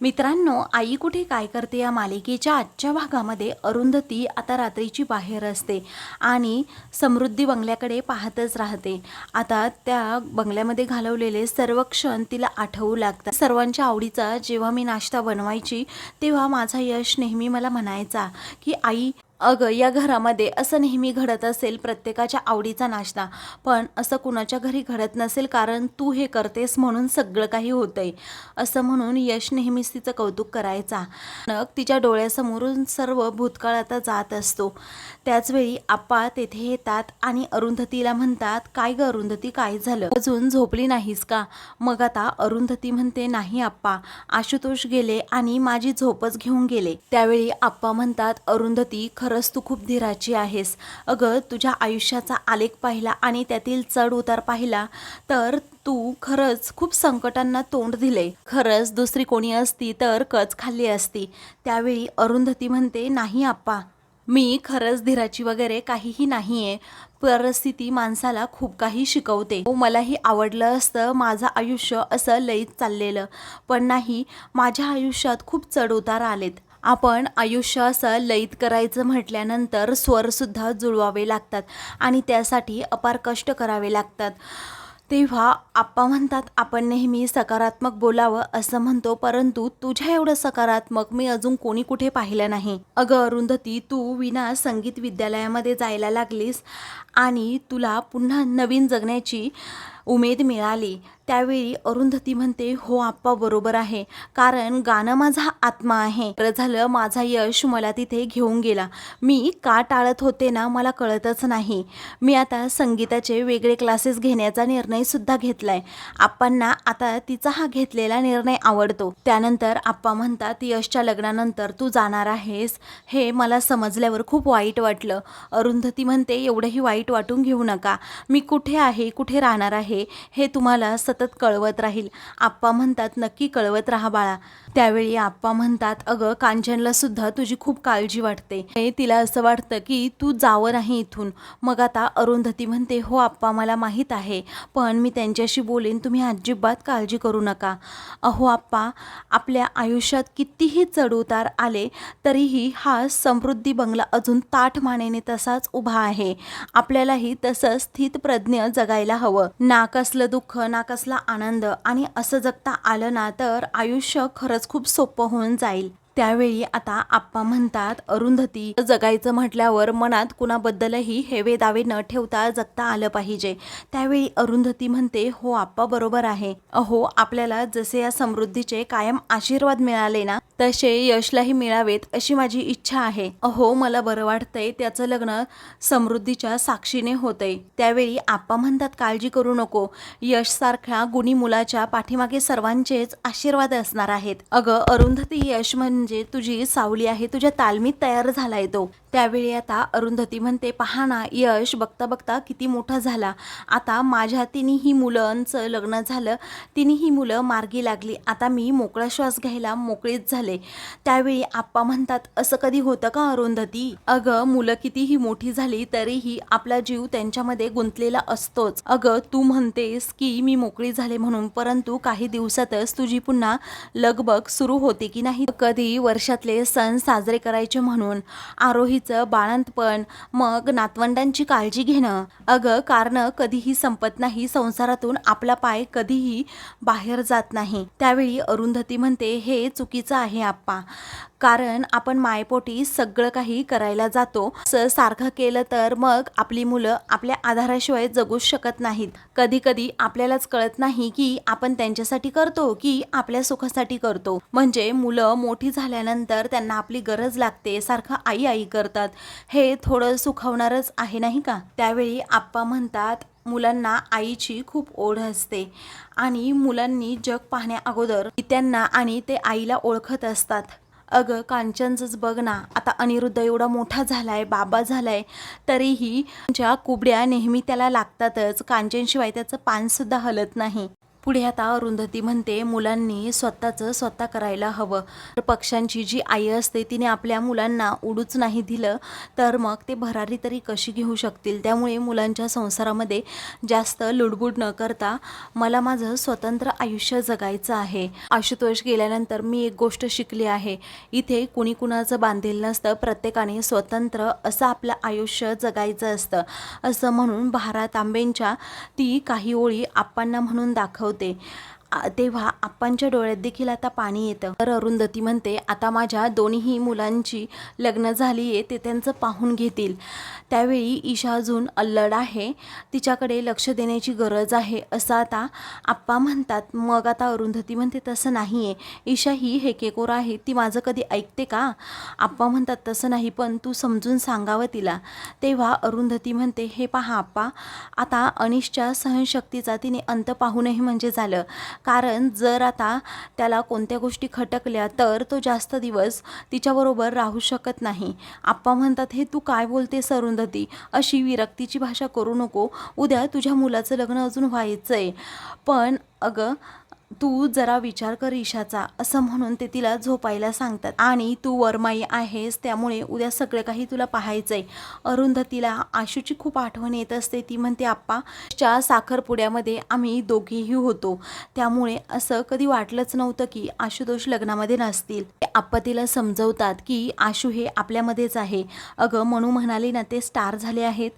मित्रांनो आई कुठे काय करते या मालिकेच्या आजच्या भागामध्ये अरुंधती आता रात्रीची बाहेर असते आणि समृद्धी बंगल्याकडे पाहतच राहते. आता त्या बंगल्यामध्ये घालवलेले सर्व क्षण तिला आठवू लागतात. सर्वांच्या आवडीचा जेव्हा मी नाश्ता बनवायची तेव्हा माझा यश नेहमी मला म्हणायचा की आई अगं या घरामध्ये असं नेहमी घडत असेल प्रत्येकाच्या आवडीचा नाश्ता. पण असं कुणाच्या घरी घडत नसेल कारण तू हे करतेस म्हणून सगळं काही होतंय. असं म्हणून यश नेहमीच तिचं कौतुक करायचा. अचानक तिच्या डोळ्यासमोरून सर्व भूतकाळ आता जात असतो. त्याचवेळी आप्पा तेथे येतात आणि अरुंधतीला म्हणतात काय ग अरुंधती काय झालं? अजून झोपली नाहीस का? मग आता अरुंधती म्हणते नाही आप्पा. आशुतोष गेले आणि माझी झोपच घेऊन गेले. त्यावेळी आप्पा म्हणतात अरुंधती खरंच तू खूप धीराची आहेस. अगं तुझ्या आयुष्याचा आलेख पाहिला आणि त्यातील चढ उतार पाहिला तर तू खरंच खूप संकटांना तोंड दिले खरंच दुसरी कोणी असती तर कच खाल्ली असती. त्यावेळी अरुंधती म्हणते नाही आप्पा. मी खरंच धीराची वगैरे काहीही नाही आहे परिस्थिती माणसाला खूप काही शिकवते. हो मलाही आवडलं असतं माझं आयुष्य असं लईत चाललेलं. पण नाही माझ्या आयुष्यात खूप चढउतार आलेत. आपण आयुष्य असं लयित करायचं म्हटल्यानंतर स्वरसुद्धा जुळवावे लागतात आणि त्यासाठी अपार कष्ट करावे लागतात. तेव्हा आप्पा म्हणतात आपण नेहमी सकारात्मक बोलावं असं म्हणतो परंतु तुझ्या एवढं सकारात्मक मी अजून कोणी कुठे पाहिलं नाही. अगं अरुंधती तू विना संगीत विद्यालयामध्ये जायला लागलीस आणि तुला पुन्हा नवीन जगण्याची उमेद मिळाली. त्यावेळी अरुंधती म्हणते हो आप्पा बरोबर आहे. कारण गाणं माझा आत्मा आहे. बरं झालं माझा यश मला तिथे घेऊन गेला. मी का टाळत होते ना मला कळतच नाही. मी आता संगीताचे वेगळे क्लासेस घेण्याचा निर्णय सुद्धा घेतलाय. आप्पांना आता तिचा हा घेतलेला निर्णय आवडतो. त्यानंतर आप्पा म्हणतात यशच्या लग्नानंतर तू जाणार आहेस. हे मला समजल्यावर खूप वाईट वाटलं. अरुंधती म्हणते एवढंही वाईट वाटून घेऊ नका. मी कुठे आहे कुठे राहणार आहे हे तुम्हाला सत सतत कळवत राहील. आप्पा म्हणतात नक्की कळवत राहा बाळा. त्यावेळी आप्पा म्हणतात अगं कांचनला सुद्धा तुझी खूप काळजी वाटते. हे तिला असं वाटतं की तू जावं नाही इथून. मग आता अरुंधती म्हणते हो आप्पा मला माहीत आहे. पण मी त्यांच्याशी बोलेन तुम्ही अजिबात काळजी करू नका. अहो आप्पा आपल्या आयुष्यात कितीही चढउतार आले तरीही हा समृद्धी बंगला अजून ताठ मानेने तसाच उभा आहे. आपल्यालाही तसं स्थित प्रज्ञ जगायला हवं. ना कसलं दुःख ना कसला आनंद आणि असं जगता आलं ना तर आयुष्य खरंच खूप सोपं होऊन जाईल. त्यावेळी आता आप्पा म्हणतात अरुंधती जगायचं म्हटल्यावर मनात कुणाबद्दलही हेवे दावे न ठेवता जगता आलं पाहिजे. त्यावेळी अरुंधती म्हणते हो आप्पा बरोबर आहे. अहो आपल्याला जसे या समृद्धीचे कायम आशीर्वाद मिळाले ना तसे यशलाही मिळावेत अशी माझी इच्छा आहे. अहो मला बरं वाटतंय त्याचं लग्न समृद्धीच्या साक्षीने होतंय. त्यावेळी आप्पा म्हणतात काळजी करू नको. यश सारख्या गुणी मुलाच्या पाठीमागे सर्वांचेच आशीर्वाद असणार आहेत. अगं अरुंधती यश म्हणजे तुझी सावली आहे तुझ्या तालमीत तयार झालाय तो. त्यावेळी आता अरुंधती म्हणते पहा ना यश बघता बघता किती मोठा झाला. आता माझ्या तिन्ही मुलांचं लग्न झालं. तिन्ही मुलं मार्गी लागली. आता मी मोकळा श्वास घ्यायला मोकळीच झाले. त्यावेळी आप्पा म्हणतात असं कधी होतं का अरुंधती? अगं मुलं कितीही मोठी झाली तरीही आपला जीव त्यांच्यामध्ये गुंतलेला असतोच. अगं तू म्हणतेस की मी मोकळी झाले म्हणून परंतु काही दिवसातच तुझी पुन्हा लगबग सुरू होते की नाही? कधी वर्षातले सण साजरे करायचे म्हणून आरोहीचं बाळंतपण मग नातवंडांची काळजी घेणं. अगं कारण कधीही संपत नाही. संसारातून आपला पाय कधीही बाहेर जात नाही. त्यावेळी अरुंधती म्हणते हे चुकीचं आहे आप्पा. कारण आपण मायपोटी सगळं काही करायला जातो. असं सारखं केलं तर मग आपली मुलं आपल्या आधाराशिवाय जगूच शकत नाहीत. कधी कधी आपल्यालाच कळत नाही की आपण त्यांच्यासाठी करतो की आपल्या सुखासाठी करतो. म्हणजे मुलं मोठी झाल्यानंतर त्यांना आपली गरज लागते सारखं आई आई करतात. हे थोडं सुखवणारच आहे नाही का? त्यावेळी आप्पा म्हणतात मुलांना आईची खूप ओढ असते आणि मुलांनी जग पाहण्या अगोदर त्यांना आणि ते आईला ओळखत असतात. अगं कांचनचंच बघ ना आता अनिरुद्ध एवढा मोठा झालाय बाबा झालाय तरीही ज्या कुबड्या नेहमी त्याला लागतातच. कांचनशिवाय त्याचं पानसुद्धा हलत नाही. पुढे आता अरुंधती म्हणते मुलांनी स्वतःचं स्वतः करायला हवं. तर पक्ष्यांची जी आई असते तिने आपल्या मुलांना उडूच नाही दिलं तर मग ते भरारी तरी कशी घेऊ शकतील? त्यामुळे मुलांच्या संसारामध्ये जास्त लुडबुड न करता मला माझं स्वतंत्र आयुष्य जगायचं आहे. आशुतोष गेल्यानंतर मी एक गोष्ट शिकली आहे. इथे कुणी कुणाचं बांधील नसतं. प्रत्येकाने स्वतंत्र असं आपलं आयुष्य जगायचं असतं. असं म्हणून भारा तांबेंच्या ती काही ओळी आप्पांना म्हणून दाखव होते. तेव्हा आप्पांच्या डोळ्यात देखील आता पाणी येतं. तर अरुंधती म्हणते आता माझ्या दोन्ही मुलांची लग्न झाली आहे ते त्यांचं पाहून घेतील. त्यावेळी ईशा अजून अल्लड आहे. तिच्याकडे लक्ष देण्याची गरज आहे. असं आता आप्पा म्हणतात. मग आता अरुंधती म्हणते तसं नाही आहे ईशा ही हेकेकोर आहे. ती माझं कधी ऐकते का? आप्पा म्हणतात तसं नाही पण तू समजून सांगावं तिला. तेव्हा अरुंधती म्हणते हे पहा आप्पा आता अनिशच्या सहनशक्तीचा तिने अंत पाहूनही म्हणजे झालं. कारण जर आता त्याला कोणत्या गोष्टी खटकल्या तर तो जास्त दिवस तिच्याबरोबर राहू शकत नाही. आप्पा म्हणतात हे तू काय बोलते सरुंधती? अशी विरक्तीची भाषा करू नको. उद्या तुझ्या मुलाचं लग्न अजून व्हायचं आहे पण अगं तू जरा विचार कर ईशाचा असं म्हणून ते तिला झोपायला सांगतात. आणि तू वरमाई आहेस त्यामुळे उद्या सगळं काही तुला पाहायचंय. अरुंधतीला आशूची खूप आठवण येत असते. ती म्हणते आप्पाच्या साखरपुड्यामध्ये आम्ही दोघेही होतो. त्यामुळे असं कधी वाटलंच नव्हतं की आशुतोष लग्नामध्ये नसतील. ते आप्पा तिला समजवतात की आशू हे आपल्यामध्येच आहे. अगं म्हणू म्हणाली ना ते स्टार झाले आहेत.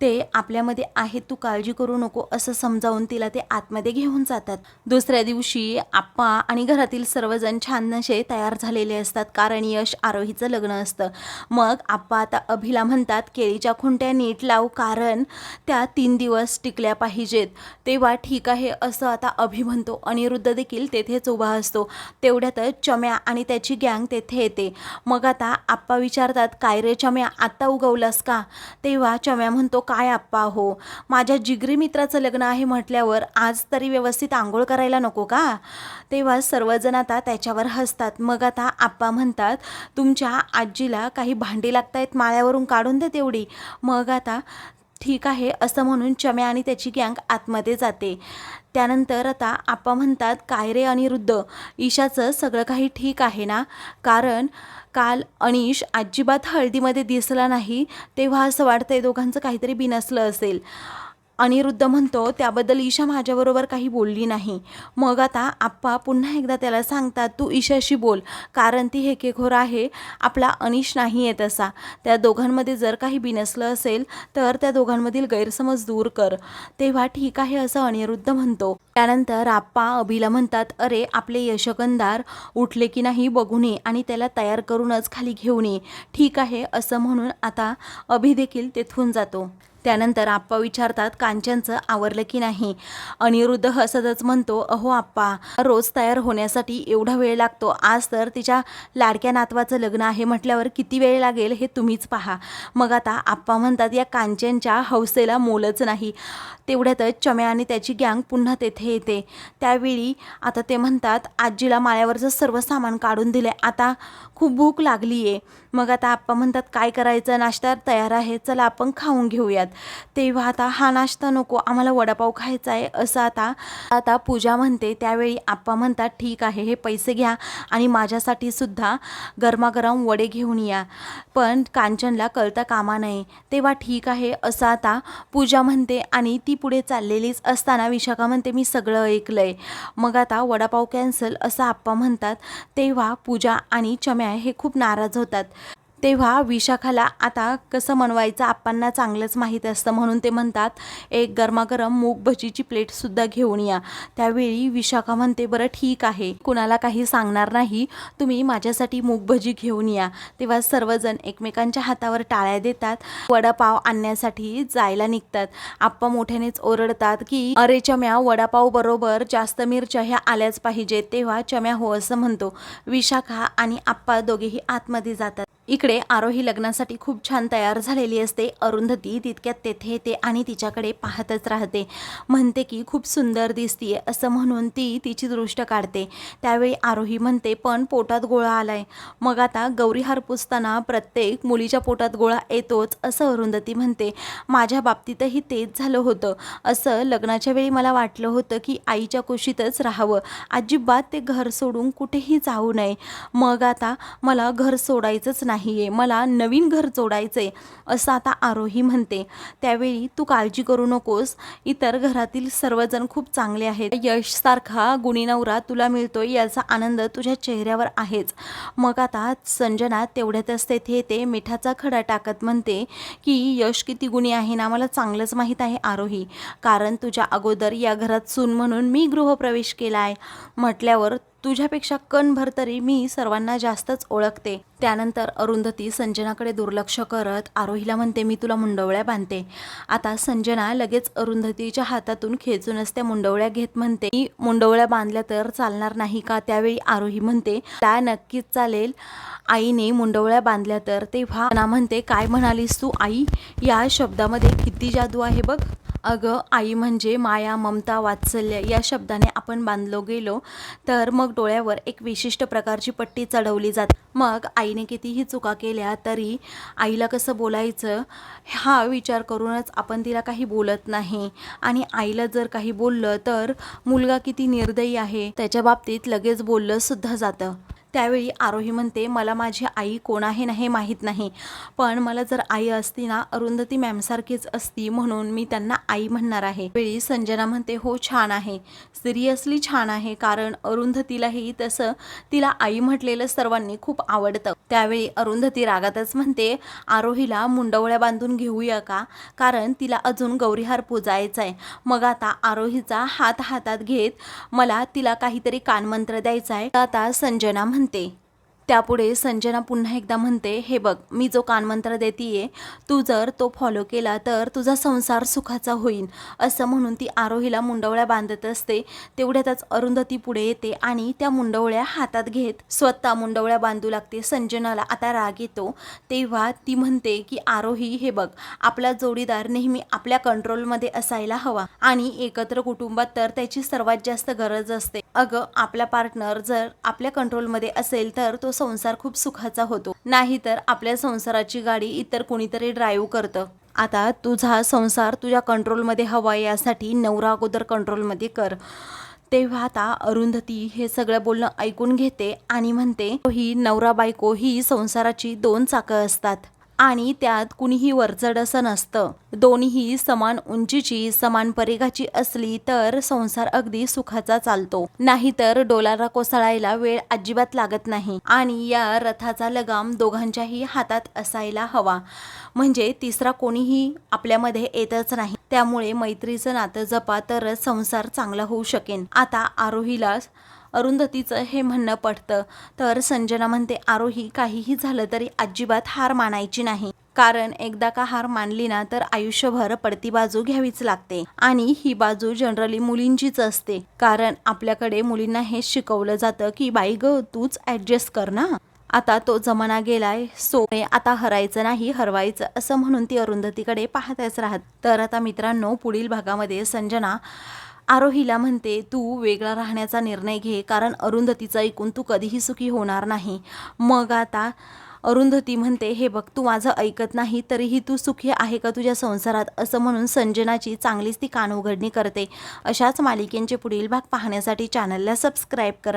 ते आपल्यामध्ये आहेत तू काळजी करू नको असं समजावून तिला ते आतमध्ये घेऊन जातात. दुसऱ्या दिवशी दिवशी आप्पा आणि घरातील सर्वजण छान असे तयार झालेले असतात. कारण यश आरोहीचं लग्न असतं. मग आप्पा आता अभिला म्हणतात केळीच्या खुंट्या नीट लाव कारण त्या तीन दिवस टिकल्या पाहिजेत. तेव्हा ठीक आहे असं आता अभि म्हणतो. अनिरुद्ध देखील तेथेच उभा असतो. तेवढ्यातच चम्या आणि त्याची गँग तेथे येते. मग आता आप्पा विचारतात काय रे चम्या आत्ता उगवलास का? तेव्हा चम्या म्हणतो काय आप्पा हो. माझ्या जिगरी मित्राचं लग्न आहे म्हटल्यावर आज तरी व्यवस्थित आंघोळ करायला नको. का? तेव्हा सर्वजण आता त्याच्यावर हसतात. मग आता आप्पा म्हणतात तुमच्या आजीला काही भांडी लागतायत माळ्यावरून काढून दे तेवढी मग आता ठीक आहे असं म्हणून चम्या आणि त्याची गँग आतमध्ये जाते. त्यानंतर आता आप्पा म्हणतात काय रे अनिरुद्ध ईशाचं सगळं काही ठीक आहे ना? कारण काल अनिश अजिबात हळदीमध्ये दिसला नाही तेव्हा असं वाटतंय दोघांचं काहीतरी बिनसलं असेल. अनिरुद्ध म्हणतो त्याबद्दल ईशा माझ्याबरोबर काही बोलली नाही. मग आता आप्पा पुन्हा एकदा त्याला सांगतात तू ईशाशी बोल कारण ती हेकेखोर आहे. आपला अनिश नाही आहे तसा. त्या दोघांमध्ये जर काही बिनसलं असेल तर त्या दोघांमधील गैरसमज दूर कर. तेव्हा ठीक आहे असं अनिरुद्ध म्हणतो. त्यानंतर आप्पा अभिला म्हणतात अरे आपले यशकंदार उठले की नाही बघून ये आणि त्याला तयार करूनच खाली घेऊन ये ठीक आहे असं म्हणून आता अभि देखील तेथून जातो. त्यानंतर आप्पा विचारतात कांचनचं आवरलं की नाही? अनिरुद्ध हसतच म्हणतो अहो आप्पा रोज तयार होण्यासाठी एवढा वेळ लागतो. आज तर तिच्या लाडक्या नातवाचं लग्न आहे म्हटल्यावर किती वेळ लागेल हे तुम्हीच पहा. मग आता आप्पा म्हणतात या कांचनच्या हौसेला मोलच नाही. तेवढ्यातच चम्या आणि त्याची गँग पुन्हा तेथे येते. त्यावेळी आता ते म्हणतात आजीला माळ्यावरचं सर्व सामान काढून दिले आता खूप भूक लागली आहे मग आता आप्पा म्हणतात काय करायचं? नाश्ता तयार आहे. चला आपण खाऊन घेऊयात. तेव्हा आता हा नाश्ता नको आम्हाला वडापाव खायचा आहे असं आता आता पूजा म्हणते त्यावेळी आप्पा म्हणतात ठीक आहे हे पैसे घ्या आणि माझ्यासाठी सुद्धा गरमागरम वडे घेऊन या. पण कांचनला कळता कामा नये तेव्हा ठीक आहे असं आता पूजा म्हणते आणि ती पुढे चाललेलीच असताना विशाखा म्हणते मी सगळं ऐकलंय. मग आता वडापाव कॅन्सल असं आप्पा म्हणतात तेव्हा पूजा आणि चम्या हे खूप नाराज होतात. तेव्हा विशाखाला आता कसं मनवायचं आप्पांना चांगलंच माहीत असतं म्हणून ते म्हणतात एक गरमागरम मूग भजीची प्लेटसुद्धा घेऊन या. त्यावेळी विशाखा म्हणते बरं ठीक आहे कुणाला काही सांगणार नाही तुम्ही माझ्यासाठी मूग भजी घेऊन या. तेव्हा सर्वजण एकमेकांच्या हातावर टाळ्या देतात वडापाव आणण्यासाठी जायला निघतात. आप्पा मोठ्यानेच ओरडतात की अरे चम्या वडापाव बरोबर जास्त मिरच्या ह्या आल्याच पाहिजेत. तेव्हा चम्या हो असं म्हणतो. विशाखा आणि आप्पा दोघेही आतमध्ये जातात. इकडे आरोही लग्नासाठी खूप छान तयार झालेली असते. अरुंधती तितक्यात तेथे येते आणि तिच्याकडे पाहतच राहते. म्हणते की खूप सुंदर दिसतीये असं म्हणून ती तिची दृष्ट काढते. त्यावेळी आरोही म्हणते पण पोटात गोळा आलाय. मग आता गौरीहार पुसताना प्रत्येक मुलीच्या पोटात गोळा येतोच असं अरुंधती म्हणते. माझ्या बाबतीतही तेच झालं होतं. असं लग्नाच्या वेळी मला वाटलं होतं की आईच्या कुशीतच राहावं. अजिबात ते घर सोडून कुठेही जाऊ नये. मग आता मला घर सोडायचंच नाही. नाही आहे मला नवीन घर जोडायचं आहे असं आता आरोही म्हणते. त्यावेळी तू काळजी करू नकोस इतर घरातील सर्वजण खूप चांगले आहेत. यशसारखा गुणी नवरा तुला मिळतोय याचा आनंद तुझ्या चेहऱ्यावर आहेच. मग आता संजना तेवढ्यातच तेथे येते मिठाचा खडा टाकत म्हणते की यश किती गुणी आहे ना मला चांगलंच माहीत आहे आरोही. कारण तुझ्या अगोदर या घरात सून म्हणून मी गृहप्रवेश केला आहे म्हटल्यावर तुझ्यापेक्षा कणभर तरी मी सर्वांना जास्तच ओळखते. त्यानंतर अरुंधती संजनाकडे दुर्लक्ष करत आरोहीला म्हणते मी तुला मुंडवळ्या बांधते. आता संजना लगेच अरुंधतीच्या हातातून खेचूनच त्या मुंडवळ्या घेत म्हणते. "मी मुंडवळ्या बांधल्या तर चालणार नाही का? त्यावेळी आरोही म्हणते त्या नक्कीच चालेल. आईने मुंडवळ्या बांधल्या तर तेव्हा ना म्हणते काय म्हणालीस तू आई? या शब्दामध्ये किती जादू आहे बघ. अगं आई म्हणजे माया ममता वात्सल्य या शब्दाने आपण बांधलो गेलो तर मग डोळ्यावर एक विशिष्ट प्रकारची पट्टी चढवली जाते. मग आईने कितीही चुका केल्या तरी आईला कसं बोलायचं हा विचार करूनच आपण तिला काही बोलत नाही. आणि आईला जर काही बोललं तर मुलगा किती निर्दयी आहे त्याच्या बाबतीत लगेच बोललं सुद्धा जातं. त्यावेळी आरोही म्हणते मला माझी आई कोण आहे ना हे माहीत नाही. पण मला जर आई असती ना अरुंधती मॅमसारखीच असती म्हणून मी त्यांना आई म्हणणार आहे. वेळी संजना म्हणते हो छान आहे. सिरियसली छान आहे कारण अरुंधतीलाही तसं तिला आई म्हटलेलं सर्वांनी खूप आवडतं. त्यावेळी अरुंधती रागातच म्हणते आरोहीला मुंडवळ्या बांधून घेऊया का? कारण तिला अजून गौरीहार पुजायचा आहे मग आता आरोहीचा हात हातात घेत मला तिला काहीतरी कानमंत्र द्यायचा आहे आता संजना म्हणते adelante. त्यापुढे संजना पुन्हा एकदा म्हणते हे बघ मी जो कानमंत्र देतीये तू जर तो फॉलो केला तर तुझा संसार सुखाचा होईल. असं म्हणून ती आरोहीला मुंडवळ्या बांधत असते. तेवढ्यातच अरुंधती पुढे येते आणि त्या मुंडवळ्या हातात घेत स्वतः मुंडवळ्या बांधू लागते. संजनाला आता राग येतो. तेव्हा ती म्हणते की आरोही हे बघ आपला जोडीदार नेहमी आपल्या कंट्रोलमध्ये असायला हवा आणि एकत्र कुटुंबात तर त्याची सर्वात जास्त गरज असते. अगं आपला पार्टनर जर आपल्या कंट्रोलमध्ये असेल तर तो संसार खूप सुखाचा होतो. नाहीतर आपल्या संसाराची गाडी इतर कोणीतरी ड्राईव्ह करतं. आता तुझा संसार तुझ्या कंट्रोलमध्ये हवा यासाठी नवरा अगोदर कंट्रोलमध्ये कर. तेव्हा आता अरुंधती हे सगळं बोलणं ऐकून घेते आणि म्हणते ही नवरा बायको ही संसाराची दोन चाकं असतात. आणि त्यात कुणीही वरचढ असं नसतं. दोन्हीही समान उंचीची समान परिघाची असली तर संसार अगदी सुखाचा चालतो. नाहीतर डोलारा कोसळायला वेळ अजिबात लागत नाही आणि या रथाचा लगाम दोघांच्याही हातात असायला हवा. म्हणजे तिसरा कोणीही आपल्यामध्ये येतच नाही. त्यामुळे मैत्रीचं नातं जपा तरच संसार चांगला होऊ शकेन. आता आरोहीला अरुंधतीचं हे म्हणणं पडतं. तर संजना म्हणते आरोही काहीही झालं तरी अजिबात हार मानायची नाही. कारण एकदा का हार मानली ना तर आयुष्यभर पडती बाजू घ्यावीच लागते. आणि ही बाजू जनरली मुलींचीच असते. कारण आपल्याकडे मुलींना हेच शिकवलं जातं की बाई ग तूच ॲडजस्ट कर ना. आता तो जमाना गेलाय सो आता हरायचं नाही हरवायचं असं म्हणून ती अरुंधतीकडे पाहताच राहत. तर आता मित्रांनो पुढील भागामध्ये संजना आरोहीला म्हणते तू वेगळा राहण्याचा निर्णय घे कारण अरुंधतीचं ऐकून तू कधीही सुखी होणार नाही. मग आता अरुंधती म्हणते हे बघ तू माझं ऐकत नाही तरीही तू सुखी आहे का तुझ्या संसारात? असं म्हणून संजनाची चांगलीच ती कान उघडणी करते. अशाच मालिकेंचे पुढील भाग पाहण्यासाठी चॅनलला सबस्क्राईब करा.